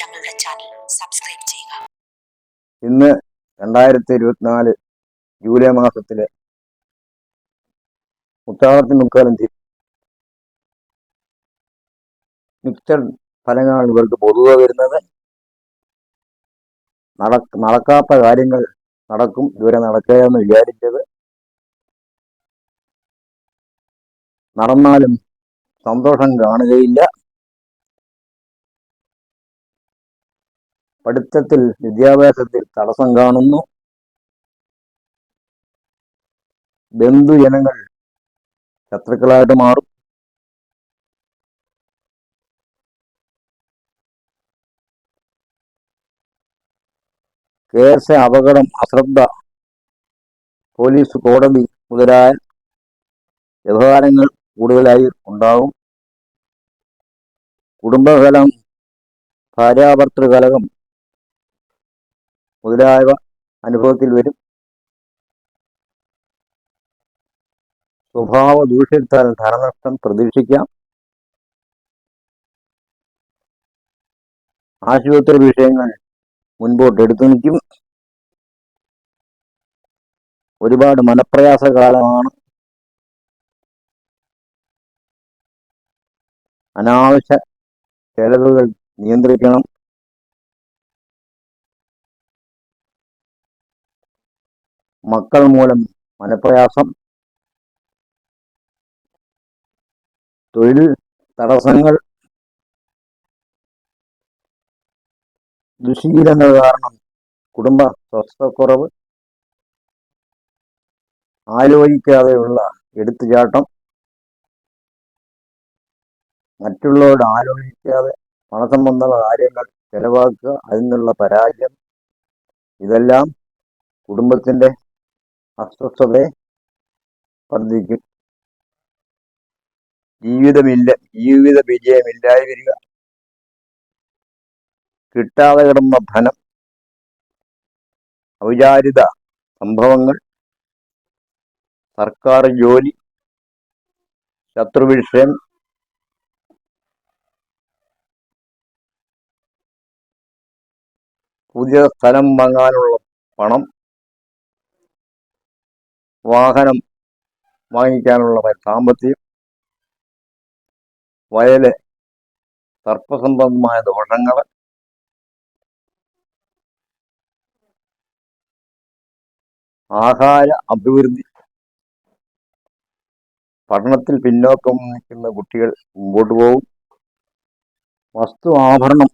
ഞങ്ങളുടെ channel subscribe ചെയ്യുക. ഇന്ന് രണ്ടായിരത്തി ഇരുപത്തിനാല് ജൂലൈ മാസത്തിലെ മുത്താളത്തിന് മുക്കാലം തീയതി മിക്സഡ് ഫലങ്ങളാണ് ഇവർക്ക് പൊതുവെ വരുന്നത്. നട നടക്കാത്ത കാര്യങ്ങൾ നടക്കും. ഇതുവരെ നടക്കുകയെന്ന് വിചാരിച്ചത് നടന്നാലും സന്തോഷം കാണുകയില്ല. പഠിത്തത്തിൽ വിദ്യാഭ്യാസത്തിൽ തടസ്സം കാണുന്നു. ബന്ധുജനങ്ങൾ ശത്രുക്കളായിട്ട് മാറും. കേസ് അപകടം അശ്രദ്ധ പോലീസ് കോടതി മുതലായ വ്യവഹാരങ്ങൾ കൂടുതലായി ഉണ്ടാകും. കുടുംബകലം ഭാര്യാഭർത്തൃ കലകം മുതലായവ അനുഭവത്തിൽ വരും. സ്വഭാവ ദൂഷ്യത്താൽ ധനനഷ്ടം പ്രതീക്ഷിക്കാം. ആശുപത്രി വിഷയങ്ങൾ മുൻപോട്ട് എടുത്തു നിൽക്കും. ഒരുപാട് മനപ്രയാസ കാലമാണ്. അനാവശ്യ ചെലവുകൾ നിയന്ത്രിക്കണം. മക്കൾ മൂലം മനപ്രയാസം തൊഴിൽ തടസ്സങ്ങൾ ദുശീലങ്ങൾ കാരണം കുടുംബ സ്വസ്ഥക്കുറവ് ആലോചിക്കാതെയുള്ള എടുത്തുചാട്ടം മറ്റുള്ളവരോട് ആലോചിക്കാതെ പണസംബന്ധ കാര്യങ്ങൾ ചെലവാക്കുക അതിൽ നിന്നുള്ള പരാജയം ഇതെല്ലാം കുടുംബത്തിന്റെ അസ്വസ്ഥതയെ വർദ്ധിക്കും. ജീവിതമില്ല ജീവിത വിജയമില്ലായി വരിക കിട്ടാതെ കിടന്ന ധനം ഔചാരിത സംഭവങ്ങൾ സർക്കാർ ജോലി ശത്രുവിഷയം പുതിയ സ്ഥലം വാങ്ങാനുള്ള പണം വാഹനം വാങ്ങിക്കാനുള്ള സാമ്പത്തികം വയൽ സർപ്പസംബന്ധമായ ദോഷങ്ങൾ ആഹാര അഭിവൃദ്ധി പഠനത്തിൽ പിന്നോക്കം നിൽക്കുന്ന കുട്ടികൾ മുമ്പോട്ട് പോകും. വസ്തു ആഭരണം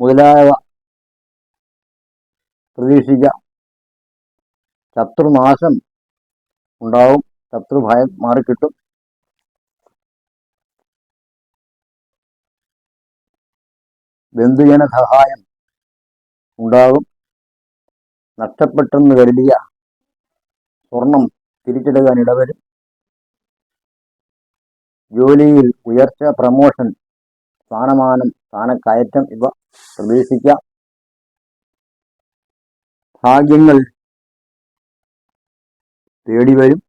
മുതലായവ പ്രതീക്ഷിക്കാം. ശത്രുനാശം ഉണ്ടാവും. ശത്രുഭയം മാറിക്കിട്ടും. ബന്ധുജന സഹായം ഉണ്ടാകും. നഷ്ടപ്പെട്ടെന്ന് കരുതിയ സ്വർണം തിരിച്ചെടുക്കാൻ ഇടവരും. ജോലിയിൽ ഉയർച്ച പ്രമോഷൻ സ്ഥാനമാനം സ്ഥാനക്കയറ്റം ഇവ പ്രതീക്ഷിക്കാം. ഭാഗ്യങ്ങൾ തേടി വരും.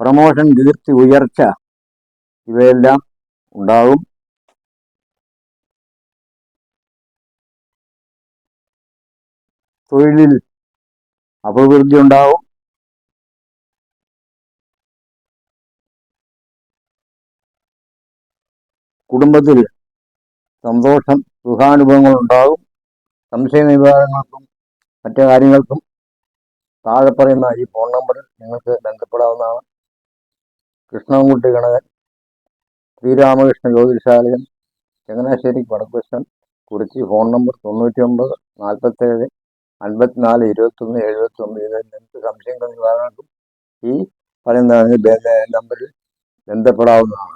പ്രമോഷൻ കീർത്തി ഉയർച്ച ഇവയെല്ലാം ഉണ്ടാകും. തൊഴിലിൽ അഭിവൃദ്ധി ഉണ്ടാവും കുടുംബത്തിൽ സന്തോഷം സുഖാനുഭവങ്ങൾ ഉണ്ടാകും. സംശയ നിവാരണങ്ങൾക്കും മറ്റു കാര്യങ്ങൾക്കും താഴെ പറയുന്ന ഈ ഫോൺ നമ്പറിൽ നിങ്ങൾക്ക് ബന്ധപ്പെടാവുന്നതാണ്. കൃഷ്ണൻകുട്ടി ഗണകൻ ശ്രീരാമകൃഷ്ണ ജ്യോതിഷാലയം ചങ്ങനാശ്ശേരി വടക്കുവശം കുറിച്ച് ഫോൺ നമ്പർ തൊണ്ണൂറ്റി ഒമ്പത് നാൽപ്പത്തേഴ് അൻപത്തിനാല് ഇരുപത്തൊന്ന് എഴുപത്തി ഒമ്പത് ഇതിൽ നിങ്ങൾക്ക് സംശയങ്ങൾ നിവാരണക്കും ഈ പറയുന്ന നമ്പറിൽ ബന്ധപ്പെടാവുന്നതാണ്.